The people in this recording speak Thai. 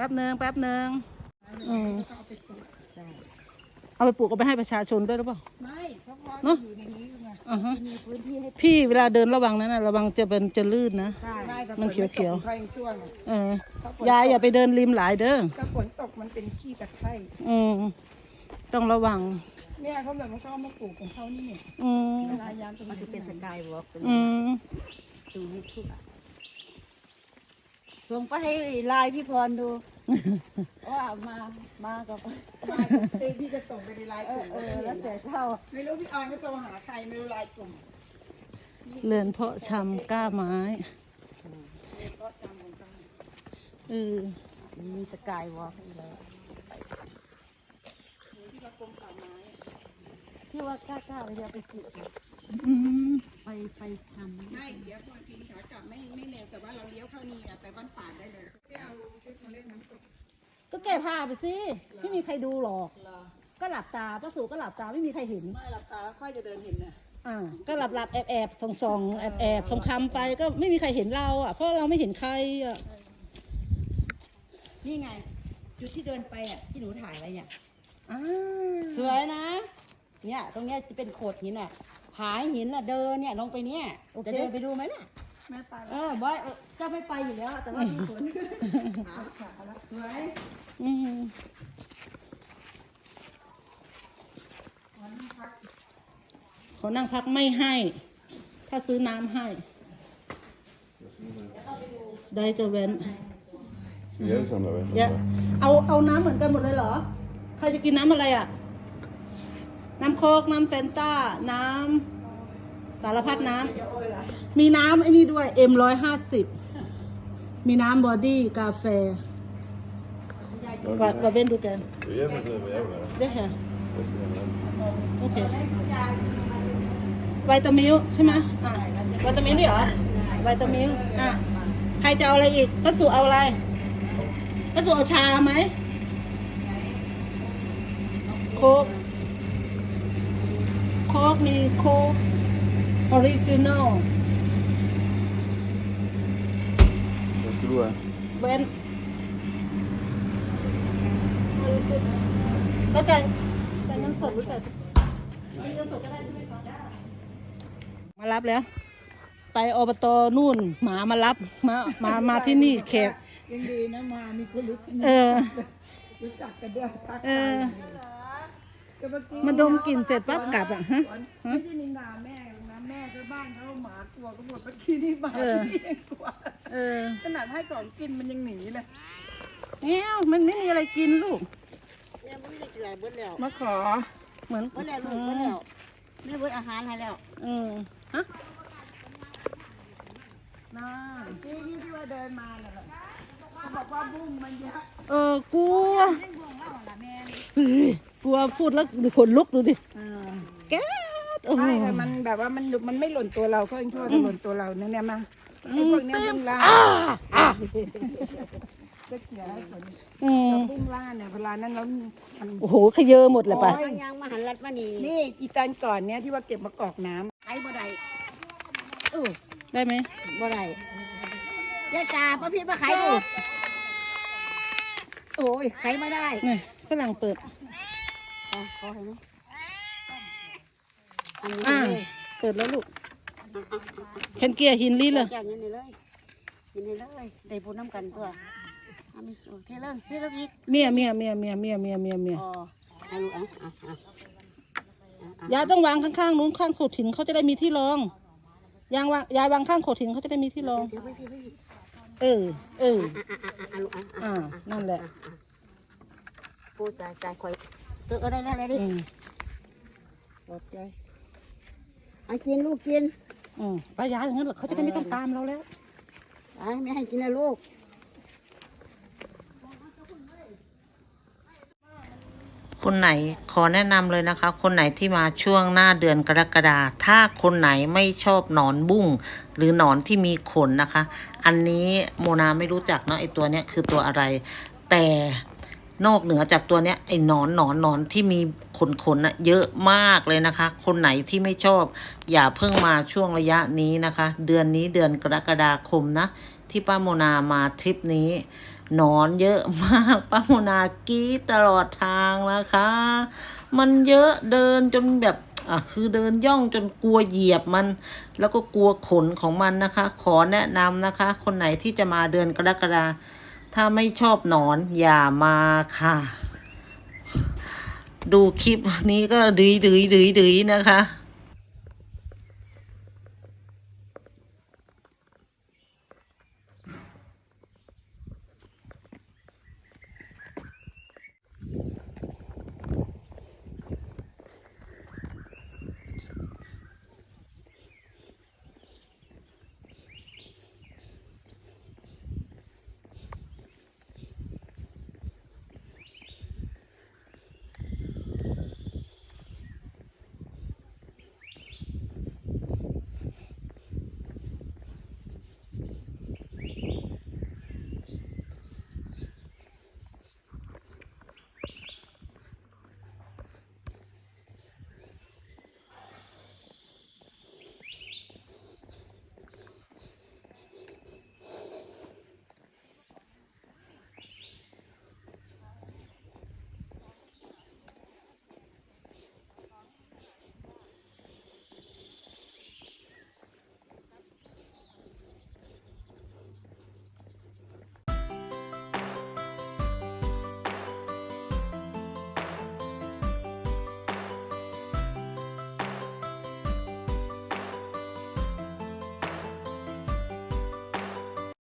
ป๊บหนึ่งแป๊บหนึ่งอืมก็เอาไปปลูกเอาไปปลูกเอาไปให้ประชาชนด้วยหรือเปล่า ไม่เพราะว่าเนอะอยู่ในนี้ไงอ่าฮะ มีพื้นที่ให้พี่เวลาเดินระวังนั้นนะระวังจะเป็นจะลื่นนะ ใช่แต่มันเขียวๆฝตกมันก็ช่วงอะเออยายอย่าไปเดินริมหลายเด้อถ้าฝนตกมันเป็นขี้ตะไคร่อืมต้องระวัง เนี่ยเขาแบบว่าเขาเอามาปลูกของเขานี่เนี่ยอืมเวลายามมันจะเป็นสกายวอล์กอืมดูยูทูบส่งไปให้ไลน์พี่พรดู ว่ามา มากับพี่จะส่งไปในไลน์กลุ่มเออแล้วแต่เท่าไม่รู้พี่ออนก็โทรหาใครไม่รู้ไลน์กลุ่มเรือนเพาะชำก้าไม้ก็จำกันจเออมีสกายวอล์กเลยที่ว่ากรมป่าไม้ที่ว่ากล้าๆไปเดียวไปปลูกไปไปทำไม่เดี๋ยวพอจริงขากลับไม่ไม่เร็วแต่ว่าเราเลี้ยวเข้านี่ไปบ้านตาได้เลย ไม่เอาชุดมาเล่นน้ำตกก็แก้ผ้าไปสิไม่มีใครดูหรอกก็หลับตาป้าสูก็หลับตาไม่มีใครเห็น ไม่หลับตาแล้วค่อยจะเดินเห็นนะอ่าก็หลับหลับแอบแอบส่องส่องแอบแอบคำคำๆไปก็ไม่มีใครเห็นเราอะเพราะเราไม่เห็นใครอะนี่ไง จุดที่เดินไปอะที่หนูถ่ายไว้เนี่ย อ่าสวยนะ เนี่ยตรงเนี้ยจะเป็นโขดหินอะผาหินอะเดินเนี่ยลงไปเนี่ยจะเดินไปดูไหมน่ะไม่ไปเออบอยเออเจ้าไม่ไปอยู่แล้วแต่ว่าพี่ฝนหาขาแล้วสวยอืมขอนั่งพักไม่ให้ ถ้าซื้อน้ำให้ได้จะเว้น Vi er alle sammen der เดี๋ยวเอาเอาน้ำเหมือนกันหมดเลยเหรอ ใครจะกินน้ำอะไรอะ น้ำโคกน้ำแฟนต้า น้ำสารพัดน้ำ มีน้ำไอ้นี่ด้วย M ร้อยห้าสิบ มีน้ำบอดี้กาแฟว่าว่าเว้นดูกัน Vi er med det, vi er med ได้ค่ะ det. โอเคไวตามิลใช่ไหมอะไวตามิลด้วยเหรอไวตามิลอะใครจะเอาอะไรอีกป้าสุเอาอะไรป้าสุเอาชาไหมโคกโคกมีโคกออริจินอล Hvad skal du have? เว้นแล้วจ่ายจ่ายเงินสดหรือจ่ายเงินสดก็ได้ใช่ไหมคะมารับแล้ว ไปอบตนู่นหมามารับมามามาที่นี่แขกยังดีนะมามีคนรู้เออรู้จักกันด้วยทักเอทายอก็เมื่อกี้มาดมกลิ่นเสร็จปั๊บกลับอะฮะไม่ได้นินทาแม่หรอกนะแม่ก็บ้านเขาหมากลัวก็หมดเมื่อกี้นี่หมาเออที่ยังกลัว เออขนาดให้ของกินมันยังหนีเลยเงี้ยวมันไม่มีอะไรกินลูกมาขอ เหมือนเบิดแล้วลูกเบิดแล้วแม่เบิดอาหารให้แล้วเออฮะน่าที่ที่ที่ว่าเดินมาน่ะแหละเขาบอกว่าบุ้งมันเยอะเออกลัวเรื่องบ่วงเล่าล่ะแม่เฮ้ยกลัวพูดแล้วขนลุกดูดิแก๊ส โอ้โห ไม่ค่ะมันแบบว่ามันมันไม่หล่นตัวเราเขาเองชั่วแต่หล่นตัวเราเนี่ยเนี่ยมาไอ้พวกเนี้ยบุ้งล่าอ่าอ่าก็เขียให้ผลอืมบุ้งล่าเนี่ยเวลานั้นเรามันโอ้โหขยเยอะหมดเลยปะบางอย่างมาหันรัดมานี่นี่อีตอนก่อนเนี่ยที่ว่าเก็บมากอกน้ำไข่บ่ได้เออได้ไหมบ่ได้ยายตาป้าพิษมาขายดูโอ้ยขายไม่ได้นี่ฝรั่งเปิดอะขอให้นะ อันนี้อ่าเลยเปิดแล้วลูกเคนเกียร์หินลี่เลยจากนี้นี่เลยยินดีเลยได้พูดน้ำกันตัวอันนี้โอเคเลยเทเลยอีกเมียเมียเมียเมียเมียเมียเมียเมียอ๋อให้ลูกอะอะอะอะยายต้องวางข้างๆนู้นข้างโขดหินเขาจะได้มีที่รองยางวางยายวางข้างโขดหินเขาจะได้มีที่รอง เดี๋ยวไปพี่ไปพี่เออ เออ อะอะอะอะลูกอะอะอ่า นั่นแหละพูดใจใจคอยเออเอาได้แล้วได้ดิอืม ปลอบใจ เอากินลูกกินอืมป้ายาอย่างนั้นเหรอเขาจะได้ไม่ต้องตามเราแล้วไปไม่ให้กินนะลูก คนไหนขอแนะนำเลยนะคะ คนไหนที่มาช่วงหน้าเดือนกรกฎาถ้าคนไหนไม่ชอบหนอนบุ้งหรือหนอนที่มีขนนะคะ อันนี้โมนาไม่รู้จักเนาะไอตัวเนี้ยคือตัวอะไร แต่ นอกเหนือจากตัวเนี้ยไอหนอนหนอนหนอนที่มีขนขนอะเยอะมากเลยนะคะ คนไหนที่ไม่ชอบ อย่าเพิ่งมาช่วงระยะนี้นะคะ เดือนนี้เดือนกรกฎาคมนะ ที่ป้าโมนามาทริปนี้หนอนเยอะมากป้าโมนากรีดตลอดทางนะคะ มันเยอะเดินจนแบบอะคือเดินย่องจนกลัวเหยียบมัน แล้วก็กลัวขนของมันนะคะ ขอแนะนำนะคะ คนไหนที่จะมาเดือนกรกฎาคม ถ้าไม่ชอบนอนอย่ามาค่ะ ดูคลิปนี้ก็ดื้อดื้อดื้อดื้อนะคะ